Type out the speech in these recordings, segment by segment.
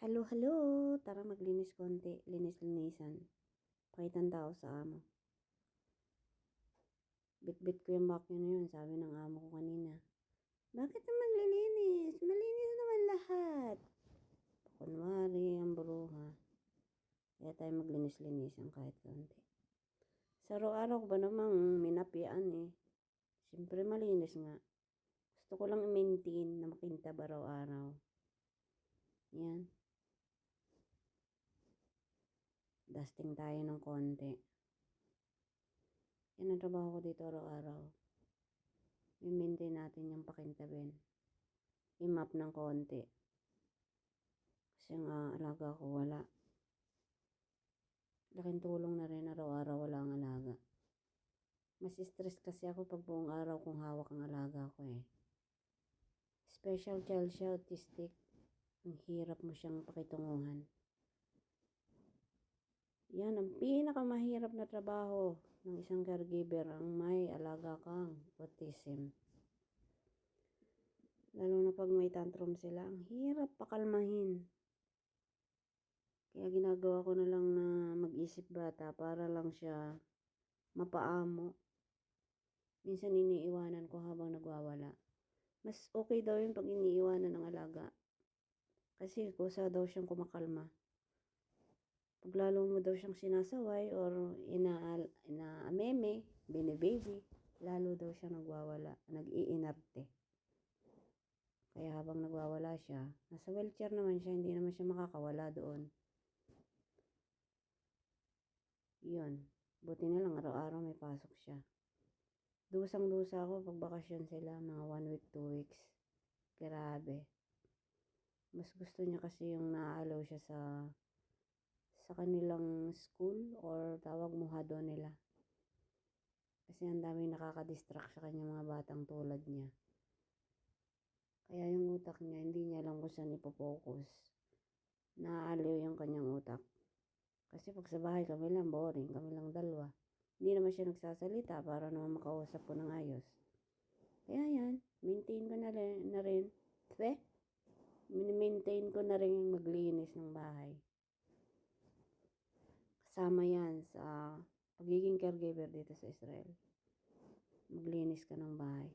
Hello, hello! Tara maglinis konti. Linis-linisan. Pakitan tao sa amo. Bit-bit ko yung vacuum na yun. Sabi ng amo ko kanina. Bakit na maglilinis? Malinis naman lahat. Kunwari, ang bruha. Kaya tayo maglinis-linisan kahit konti. Sa araw-araw ba namang minapian eh. Siyempre malinis nga. Gusto ko lang i-maintain na makintab araw-araw. Yan. Dusting tayo ng konti. Yan ang trabaho ko dito araw-araw. I-maintain natin yung pakintabin. I-map ng konti. Kasi nga alaga ko wala. Laking tulong na rin araw-araw wala ang alaga. Mas stress kasi ako pag buong araw kung hawak ang alaga ko eh. Special child siya, autistic. Ang hirap mo siyang pakitunguhan. Yan ang pinakamahirap na trabaho ng isang caregiver ang may alaga kang autism. Lalo na pag may tantrum sila, ang hirap pakalmahin. Kaya ginagawa ko na lang na mag-isip bata para lang siya mapaamo. Minsan iniiwanan ko habang nagwawala. Mas okay daw yun pag iniiwanan ng alaga. Kasi kusa daw siyang kumakalma. Pag lalo mo daw siyang sinasaway or ina inaameme, binibaby, lalo daw siya nagwawala, nag-iinarte. Kaya habang nagwawala siya, nasa wheelchair naman siya, hindi naman siya makakawala doon. Yun. Buti na lang araw-araw may pasok siya. Dusang-dusa ako pag bakasyon sila, mga one week, two weeks. Grabe. Mas gusto niya kasi yung naaalaw siya sa sa kanilang school or tawag mo hado nila. Kasi ang daming nakaka-distract sa kanya mga batang tulad niya. Kaya yung utak niya, hindi niya alam kung saan ipopokus. Naaaliw yung kanyang utak. Kasi pag sa bahay kami lang, boring. Kami lang dalawa. Hindi naman siya nagsasalita para naman makausap ko ng ayos. Kaya yan, maintain ko na rin. Na rin. Maintain ko na rin yung maglinis ng bahay. Kasama yan sa pagiging caregiver dito sa Israel. Maglinis ka ng bahay.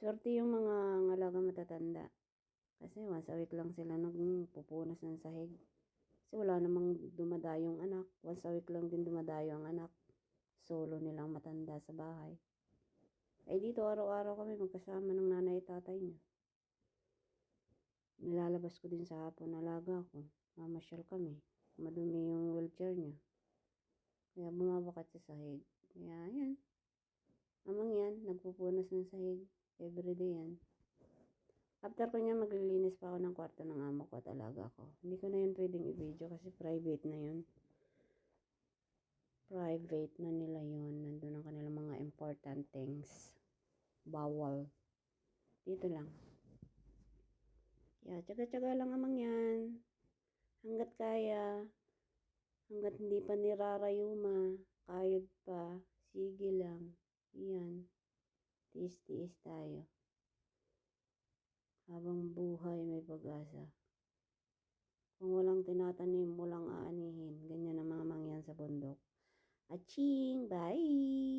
Swerte yung mga ngalaga matatanda. Kasi once a week lang sila nagpupunas ng sahig. Kasi wala namang dumadayong anak. Once a week lang din dumadayo ang anak. Solo nilang matanda sa bahay. Eh dito araw-araw kami magkasama ng nanay at tatay niya. Nilalabas ko din sa hapon alaga ko. Mamasyal kami. Madumi yung wheelchair niya. Kaya bumabakat sa sahig. Kaya yan. Amang yan, nagpupunas ng sahig. Everyday yan. After ko niya, maglilinis pa ako ng kwarto ng amo ko at alaga ko. Hindi ko na yun pwedeng i-video kasi private na yun. Private na nila yun. Nandun ang kanilang mga important things. Bawal. Dito lang. Kaya, tsaga-tsaga lang amang yan. Hanggat kaya. Hanggat hindi pa nirarayuma. Kayod pa. Sige lang. Yan. Tiis-tiis tayo habang buhay may pag-asa. Kung walang tinatanim, walang aanihin. Ganyan ang mga mangyan sa bundok. Aching! Bye!